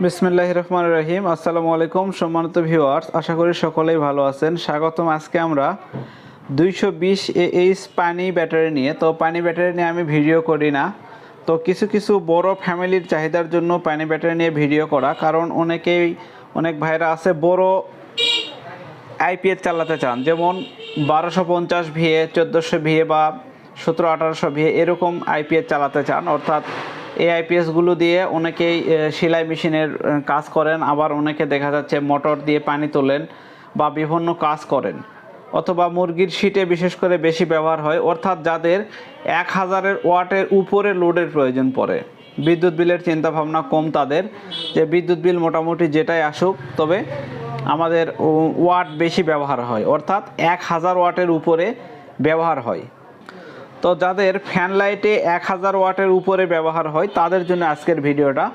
বিসমিল্লাহ রহমান রহিম। আসসালামু আলাইকুম, সম্মানিত ভিউয়ার্স, আশা করি সকলেই ভালো আছেন। স্বাগতম আজকে আমরা দুইশো বিশ এইচ পানি ব্যাটারি নিয়ে। তো পানি ব্যাটারি নিয়ে আমি ভিডিও করি না। তো কিছু কিছু বড় ফ্যামিলির চাহিদার জন্য পানি ব্যাটারি নিয়ে ভিডিও করা। কারণ অনেকেই, অনেক ভাইরা আছে বড় আইপিএস চালাতে চান। যেমন বারোশো পঞ্চাশ ভিএ চোদ্দোশো ভিএ বা সতেরো আঠারোশো ভিএ এরকম আইপিএস চালাতে চান। অর্থাৎ এই আইপিএসগুলো দিয়ে অনেকেই সেলাই মেশিনের কাজ করেন। আবার অনেকে দেখা যাচ্ছে মোটর দিয়ে পানি তোলেন বা বিভিন্ন কাজ করেন। অথবা মুরগির শীটে বিশেষ করে বেশি ব্যবহার হয়। অর্থাৎ যাদের এক হাজারের ওয়াটের উপরে লোডের প্রয়োজন পড়ে। বিদ্যুৎ বিলের চিন্তা ভাবনা কম তাদের, যে বিদ্যুৎ বিল মোটামুটি যেটাই আসুক, তবে আমাদের ওয়াট বেশি ব্যবহার হয়। অর্থাৎ এক হাজার ওয়াটের উপরে ব্যবহার হয়। তো যাদের ফ্যান লাইটে এক হাজার ওয়াটের উপরে ব্যবহার হয়, তাদের জন্য আজকের ভিডিওটা,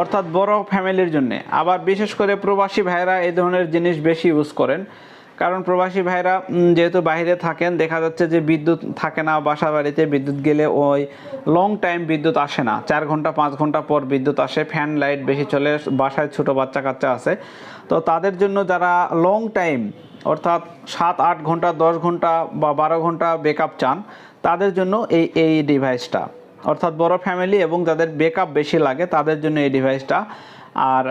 অর্থাৎ বড় ফ্যামিলির জন্য। আবার বিশেষ করে প্রবাসী ভাইরা এই ধরনের জিনিস বেশি ইউজ করেন। কারণ প্রবাসী ভাইরা যেহেতু বাইরে থাকেন, দেখা যাচ্ছে যে বিদ্যুৎ থাকে না বাসা বাড়িতে বিদ্যুৎ গেলে ওই লং টাইম বিদ্যুৎ আসে না। চার ঘণ্টা, পাঁচ ঘণ্টা পর বিদ্যুৎ আসে ফ্যান লাইট বেশি চলে, বাসায় ছোট বাচ্চা কাচ্চা আছে। তো তাদের জন্য যারা লং টাইম অর্থাৎ সাত, আট ঘণ্টা, দশ ঘণ্টা বা বারো ঘণ্টা ব্যাকআপ চান তাদের জন্য এই এই ডিভাইসটা অর্থাৎ বড় ফ্যামিলি এবং যাদের বেকআপ বেশি লাগে, তাদের জন্য এই ডিভাইসটা আর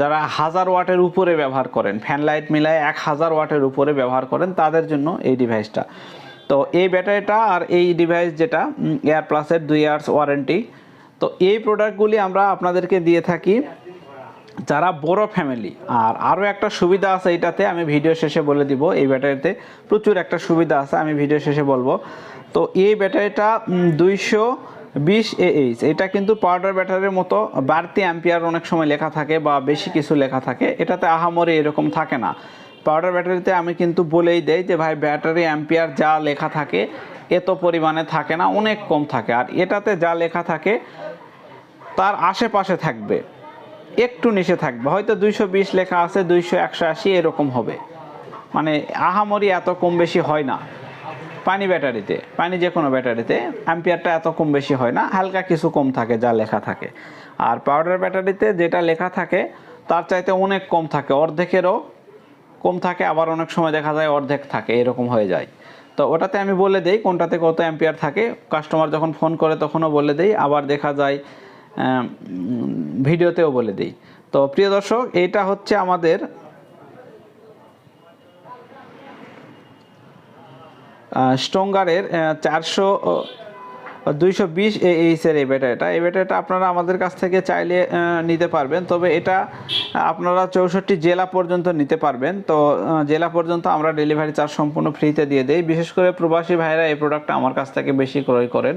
যারা হাজার ওয়াটের উপরে ব্যবহার করেন ফ্যান লাইট মিলায় এক হাজার ওয়াটের উপরে ব্যবহার করেন, তাদের জন্য এই ডিভাইসটা তো এই ব্যাটারিটা আর এই ডিভাইস যেটা এয়ার প্লাসের দুই ইয়ার্স ওয়ারেন্টি তো এই প্রোডাক্টগুলি আমরা আপনাদেরকে দিয়ে থাকি যারা বড় ফ্যামিলি আর আরও একটা সুবিধা আছে এটাতে, আমি ভিডিও শেষে বলে দিব, এই ব্যাটারিতে প্রচুর একটা সুবিধা আছে, আমি ভিডিও শেষে বলব। তো এই ব্যাটারিটা দুইশো বিশ এইচ এটা কিন্তু পাউডার ব্যাটারির মতো, বাড়তি অ্যাম্পিয়ার অনেক সময় লেখা থাকে বা বেশি কিছু লেখা থাকে। এটাতে আহামরি এরকম থাকে না। পাউডার ব্যাটারিতে আমি কিন্তু বলেই দেই যে, ভাই, ব্যাটারি অ্যাম্পিয়ার যা লেখা থাকে, এত পরিমাণে থাকে না, অনেক কম থাকে। আর এটাতে যা লেখা থাকে, তার আশেপাশে থাকবে। একটু নিচে থাকবে। হয়তো দুইশো বিশ লেখা আছে, দুইশো একশো আশি এরকম হবে। মানে আহামরি এত কম বেশি হয় না। পানি ব্যাটারিতে, পানি যে কোনো ব্যাটারিতে অ্যাম্পিয়ারটা এত কম বেশি হয় না, হালকা কিছু কম থাকে, যা লেখা থাকে। আর পাউডার ব্যাটারিতে যেটা লেখা থাকে, তার চাইতে অনেক কম থাকে, অর্ধেকেরও কম থাকে, আবার অনেক সময় দেখা যায় অর্ধেক থাকে, এরকম হয়ে যায়। তো ওটাতে আমি বলে দেই, কোনটাতে কত অ্যাম্পিয়ার থাকে কাস্টমার যখন ফোন করে তখনও বলে দেই, আবার দেখা যায় ভিডিওতেও বলে দিই। তো প্রিয় দর্শক, এইটা হচ্ছে আমাদের স্ট্রঙ্গারের চারশো দুইশো বিশ এইচের এই ব্যাটারিটা। এই ব্যাটারিটা আপনারা আমাদের কাছ থেকে চাইলে নিতে পারবেন। তবে এটা আপনারা চৌষট্টি জেলা পর্যন্ত নিতে পারবেন। তো জেলা পর্যন্ত আমরা ডেলিভারি চার্জ সম্পূর্ণ ফ্রিতে দিয়ে দেই। বিশেষ করে প্রবাসী ভাইরা এই প্রোডাক্টটা আমার কাছ থেকে বেশি ক্রয় করেন।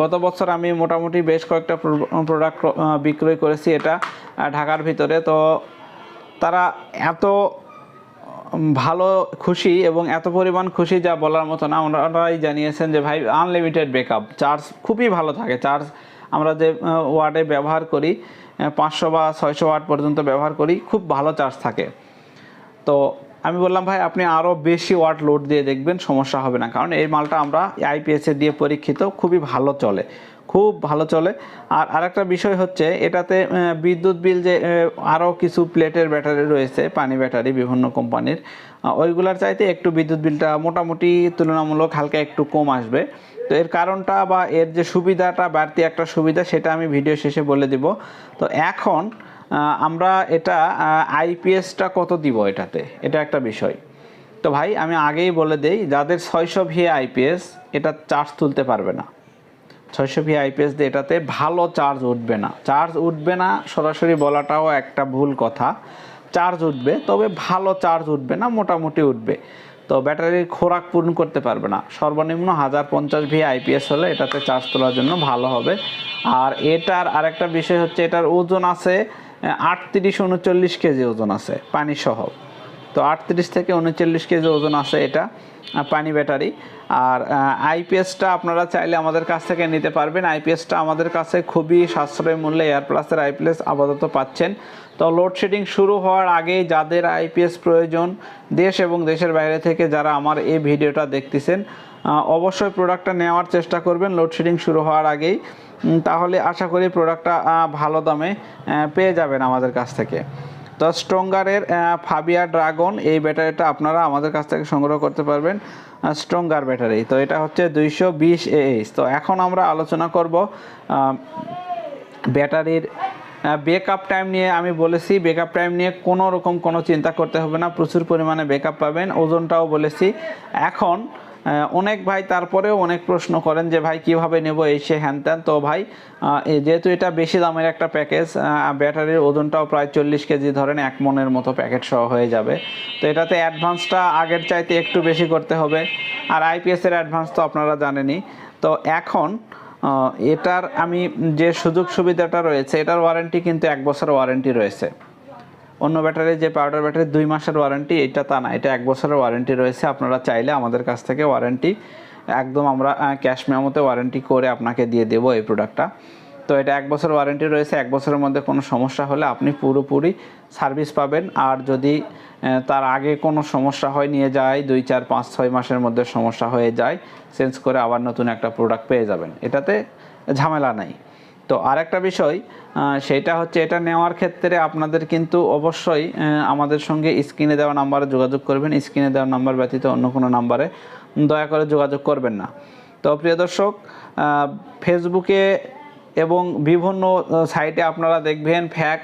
গত বছর আমি মোটামুটি বেশ কয়েকটা প্রোডাক্ট বিক্রয় করেছি এটা ঢাকার ভিতরে। তো, তারা এত ভালো খুশি এবং এত পরিমাণ খুশি যা বলার মতো না। ওনারাই জানিয়েছেন যে, ভাই আনলিমিটেড ব্যাকআপ চার্জ খুবই ভালো থাকে। চার্জ আমরা যে ওয়ার্ডে ব্যবহার করি পাঁচশো বা ছয়শো ওয়াট পর্যন্ত ব্যবহার করি, খুব ভালো চার্জ থাকে। তো আমি বললাম, ভাই, আপনি আরও বেশি ওয়াট লোড দিয়ে দেখবেন, সমস্যা হবে না। কারণ এই মালটা আমরা আইপিএসে দিয়ে পরীক্ষিত, খুবই ভালো চলে। খুব ভালো চলে। আর আরেকটা বিষয় হচ্ছে, এটাতে বিদ্যুৎ বিল যে আরও কিছু প্লেটের ব্যাটারি রয়েছে, পানি ব্যাটারি বিভিন্ন কোম্পানির ওইগুলার চাইতে একটু বিদ্যুৎ বিলটা মোটামুটি তুলনামূলক হালকা একটু কম আসবে। তো এর কারণটা বা এর যে সুবিধাটা, বাড়তি একটা সুবিধা, সেটা আমি ভিডিও শেষে বলে দিব। তো এখন আমরা এটা আইপিএসটা কত দিব এটাতে? এটা একটা বিষয়। তো ভাই, আমি আগেই বলে দেই, যাদের ছয়শো ভি আইপিএস এটা চার্জ তুলতে পারবে না। ছয়শো ভি আইপিএস দিয়ে এটাতে ভালো চার্জ উঠবে না। চার্জ উঠবে না, সরাসরি বলাটাও একটা ভুল কথা। চার্জ উঠবে, তবে ভালো চার্জ উঠবে না, মোটামুটি উঠবে। তো ব্যাটারির খোরাক পূরণ করতে পারবে না। সর্বনিম্ন হাজার পঞ্চাশ ভি আইপিএস হলে এটাতে চার্জ তোলার জন্য ভালো হবে। আর এটার আরেকটা বিষয় হচ্ছে, এটার ওজন আছে, আটত্রিশ উনচল্লিশ কেজি ওজন আছে পানি সহ তো আটত্রিশ থেকে উনচল্লিশ কেজি ওজন আছে এটা পানি ব্যাটারি। আর আইপিএসটা আপনারা চাইলে আমাদের কাছ থেকে নিতে পারবেন। আইপিএসটা আমাদের কাছে খুবই সাশ্রয় মূল্যে, এয়ার প্লাসের আইপিএস আপাতত পাচ্ছেন। তো লোডশেডিং শুরু হওয়ার আগেই যাদের আইপিএস প্রয়োজন দেশ এবং দেশের বাইরে থেকে যারা আমার এই ভিডিওটা দেখতেছেন অবশ্যই প্রোডাক্টটা নেওয়ার চেষ্টা করবেন লোডশেডিং শুরু হওয়ার আগেই। তাহলে আশা করি প্রোডাক্টটা ভালো দামে পেয়ে যাবেন আমাদের কাছ থেকে। তো স্ট্রঙ্গারের ফাবিয়া ড্রাগন, এই ব্যাটারিটা আপনারা আমাদের কাছ থেকে সংগ্রহ করতে পারবেন স্ট্রঙ্গার ব্যাটারি। তো এটা হচ্ছে দুইশো বিশ এইচ তো এখন আমরা আলোচনা করব ব্যাটারির বেকআপ টাইম নিয়ে। আমি বলেছি বেকআপ টাইম নিয়ে কোনো রকম কোনো চিন্তা করতে হবে না। প্রচুর পরিমাণে বেকআপ পাবেন। ওজনটাও বলেছি। এখন অনেক ভাই তারপরেও অনেক প্রশ্ন করেন যে, ভাই, কীভাবে নেব এই সে হ্যান ত্যান তো ভাই যেহেতু এটা বেশি দামের একটা প্যাকেজ ব্যাটারির ওজনটাও প্রায় চল্লিশ কেজি ধরেন, এক মনের মতো প্যাকেট সহ হয়ে যাবে। তো এটাতে অ্যাডভান্সটা আগের চাইতে একটু বেশি করতে হবে। আর আইপিএসের অ্যাডভান্স তো আপনারা জানেনই। তো এখন এটার আমি যে সুযোগ সুবিধাটা রয়েছে, এটার ওয়ারেন্টি কিন্তু এক বছর ওয়ারেন্টি রয়েছে। অন্য ব্যাটারি যে পাউডার ব্যাটারি দুই মাসের ওয়ারেন্টি এটা তা না, এটা এক বছরের ওয়ারেন্টি রয়েছে, আপনারা চাইলে আমাদের কাছ থেকে ওয়ারেন্টি একদম আমরা ক্যাশ মেমোতে ওয়ারেন্টি করে আপনাকে দিয়ে দেবো এই প্রোডাক্টটা তো এটা এক বছর ওয়ারেন্টি রয়েছে, এক বছরের মধ্যে কোনো সমস্যা হলে আপনি পুরোপুরি সার্ভিস পাবেন। আর যদি তার আগে কোনো সমস্যা হয়, নিয়ে যায়, দুই, চার, পাঁচ, ছয় মাসের মধ্যে সমস্যা হয়ে যায় চেঞ্জ করে আবার নতুন একটা প্রোডাক্ট পেয়ে যাবেন। এটাতে ঝামেলা নাই। তো আরেকটা বিষয় সেটা হচ্ছে এটা নেওয়ার ক্ষেত্রে আপনাদের কিন্তু অবশ্যই আমাদের সঙ্গে স্ক্রিনে দেওয়া নাম্বারে যোগাযোগ করবেন। স্ক্রিনে দেওয়া নাম্বার ব্যতীত অন্য কোনো নাম্বারে দয়া করে যোগাযোগ করবেন না। তো প্রিয় দর্শক ফেসবুকে এবং বিভিন্ন সাইটে আপনারা দেখবেন ফ্যাক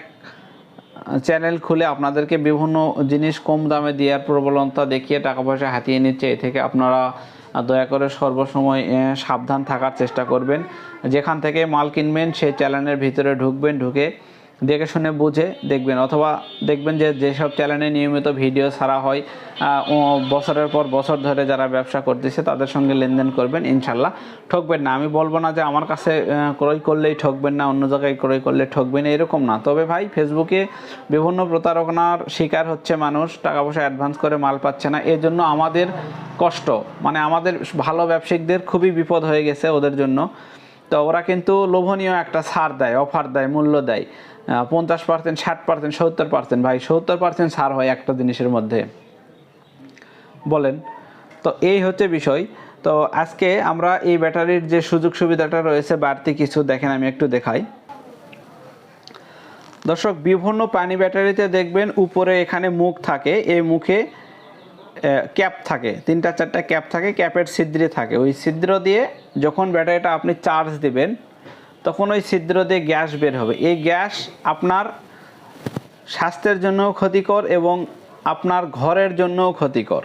চ্যানেল খুলে আপনাদেরকে বিভিন্ন জিনিস কম দামে দেওয়ার প্রবলতা দেখিয়ে টাকা পয়সা হাতিয়ে নিচ্ছে, এ থেকে আপনারা দয়া করে সর্বসময় সাবধান থাকার চেষ্টা করবেন। যেখান থেকে মাল কিনবেন, সেই চ্যানেলের ভিতরে ঢুকবেন, ঢুকে দেখে শুনে বুঝে দেখবেন অথবা দেখবেন যে যেসব চ্যানেলে নিয়মিত ভিডিও ছাড়া হয় বছরের পর বছর ধরে যারা ব্যবসা করতেছে তাদের সঙ্গে লেনদেন করবেন ইনশাল্লাহ ঠকবেন না। আমি বলব না যে আমার কাছে ক্রয় করলেই ঠকবেন না, অন্য জায়গায় ক্রয় করলে ঠকবেন এরকম না। তবে ভাই ফেসবুকে বিভিন্ন প্রতারণার শিকার হচ্ছে মানুষ, টাকা পয়সা অ্যাডভান্স করে মাল পাচ্ছে না। এর জন্য আমাদের কষ্ট মানে আমাদের ভালো ব্যবসায়িকদের খুবই বিপদ হয়ে গেছে ওদের জন্য। তো ওরা কিন্তু লোভনীয় একটা ছাড় দেয় অফার দেয়, মূল্য দেয়। পঞ্চাশ পার্সেন্ট ষাট পার্সেন্ট সত্তর পার্সেন্ট ভাই, সত্তর পার্সেন্ট ছাড় হয় একটা জিনিসের মধ্যে। বলেন, তো এই হচ্ছে বিষয়। তো আজকে আমরা এই ব্যাটারির যে সুযোগ সুবিধাটা রয়েছে বাড়তি কিছু দেখেন, আমি একটু দেখাই। দর্শক, বিভিন্ন পানি ব্যাটারিতে দেখবেন উপরে এখানে মুখ থাকে, এই মুখে ক্যাপ থাকে। তিনটা, চারটা ক্যাপ থাকে, ক্যাপের ছিদ্রে থাকে। ওই ছিদ্র দিয়ে যখন ব্যাটারিটা আপনি চার্জ দিবেন, তখন ওই ছিদ্র দিয়ে গ্যাস বের হবে। এই গ্যাস আপনার স্বাস্থ্যের জন্যও ক্ষতিকর এবং আপনার ঘরের জন্যও ক্ষতিকর।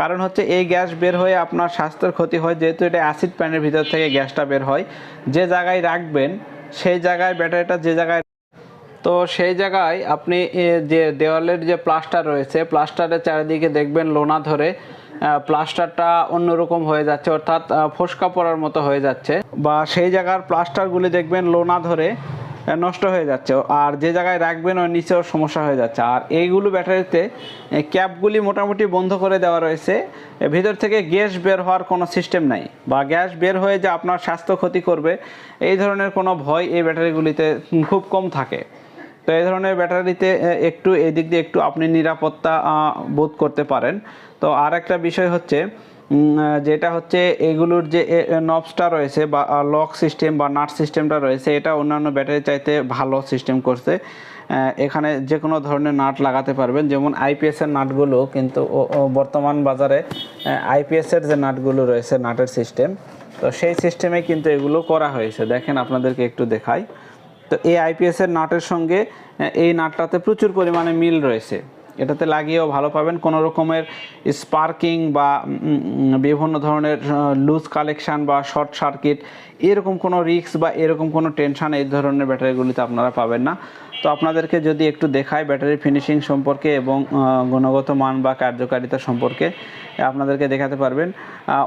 কারণ হচ্ছে এই গ্যাস বের হয়ে আপনার স্বাস্থ্যের ক্ষতি হয়, যেহেতু এটা অ্যাসিড প্যানের ভিতর থেকে গ্যাসটা বের হয়। যে জায়গায় রাখবেন, সেই জায়গায় ব্যাটারিটা যে জায়গায় তো সেই জায়গায় আপনি যে দেওয়ালের যে প্লাস্টার রয়েছে, প্লাস্টারের চারিদিকে দেখবেন লোনা ধরে প্লাস্টারটা অন্যরকম হয়ে যাচ্ছে, অর্থাৎ ফোসকা পড়ার মতো হয়ে যাচ্ছে। বা সেই জায়গার প্লাস্টারগুলি দেখবেন লোনা ধরে নষ্ট হয়ে যাচ্ছে। আর যে জায়গায় রাখবেন, ওর নিচেও সমস্যা হয়ে যাচ্ছে। আর এইগুলো ব্যাটারিতে ক্যাপগুলি মোটামুটি বন্ধ করে দেওয়া রয়েছে। ভিতর থেকে গ্যাস বের হওয়ার কোনো সিস্টেম নাই। বা গ্যাস বের হয়ে যে আপনার স্বাস্থ্য ক্ষতি করবে, এই ধরনের কোনো ভয় এই ব্যাটারিগুলিতে খুব কম থাকে। তো এই ধরনের ব্যাটারিতে একটু এই দিক দিয়ে একটু আপনি নিরাপত্তা বোধ করতে পারেন। তো আর একটা বিষয় হচ্ছে যেটা হচ্ছে এগুলোর যে নবসটা রয়েছে বা লক সিস্টেম বা নাট সিস্টেমটা রয়েছে, এটা অন্যান্য ব্যাটারি চাইতে ভালো সিস্টেম করছে। এখানে যে কোনো ধরনের নাট লাগাতে পারবেন, যেমন আইপিএসের নাটগুলো, কিন্তু বর্তমান বাজারে আইপিএসের যে নাটগুলো রয়েছে, নাটের সিস্টেম, তো সেই সিস্টেমে কিন্তু এগুলো করা হয়েছে। দেখেন আপনাদেরকে একটু দেখাই। তো এই আইপিএসের নাটের সঙ্গে এই নাটটাতে প্রচুর পরিমাণে মিল রয়েছে। এটাতে লাগিয়েও ভালো পাবেন। কোনো রকমের স্পার্কিং বা বিভিন্ন ধরনের লুজ কালেকশান বা শর্ট সার্কিট এরকম কোনো রিস্ক বা এরকম কোনো টেনশন এই ধরনের ব্যাটারিগুলিতে আপনারা পাবেন না। তো আপনাদেরকে যদি একটু দেখায় ব্যাটারি ফিনিশিং সম্পর্কে এবং গুণগত মান বা কার্যকারিতা সম্পর্কে, আপনাদেরকে দেখাতে পারবেন।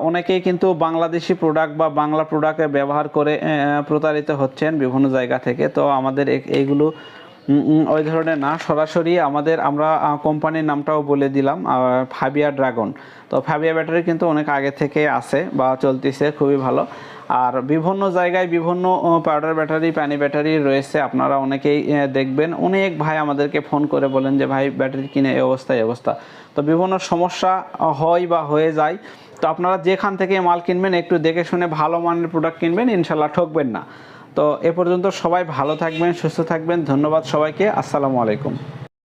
অনেকেই কিন্তু বাংলাদেশি প্রোডাক্ট বা বাংলা প্রোডাক্ট ব্যবহার করে প্রতারিত হচ্ছেন বিভিন্ন জায়গা থেকে। তো আমাদের এইগুলো ওই ধরনের না, সরাসরি আমাদের, আমরা কোম্পানির নামটাও বলে দিলাম ফাবিয়া ড্রাগন তো ফাবিয়া ব্যাটারি কিন্তু অনেক আগে থেকে আছে বা চলতেছে, খুবই ভালো। আর বিভিন্ন জায়গায় বিভিন্ন পাউডার ব্যাটারি পানি ব্যাটারি রয়েছে, আপনারা অনেকেই দেখবেন। অনেক ভাই আমাদেরকে ফোন করে বলেন যে, ভাই ব্যাটারি কিনে এই অবস্থা এই অবস্থা। তো বিভিন্ন সমস্যা হয় বা হয়ে যায়। তো আপনারা যেখান থেকে মাল কিনবেন, একটু দেখে শুনে ভালো মানের প্রোডাক্ট কিনবেন, ইনশাল্লাহ ঠকবেন না। তো এ পর্যন্ত সবাই ভালো থাকবেন সুস্থ থাকবেন। ধন্যবাদ সবাইকে। আসসালামু আলাইকুম।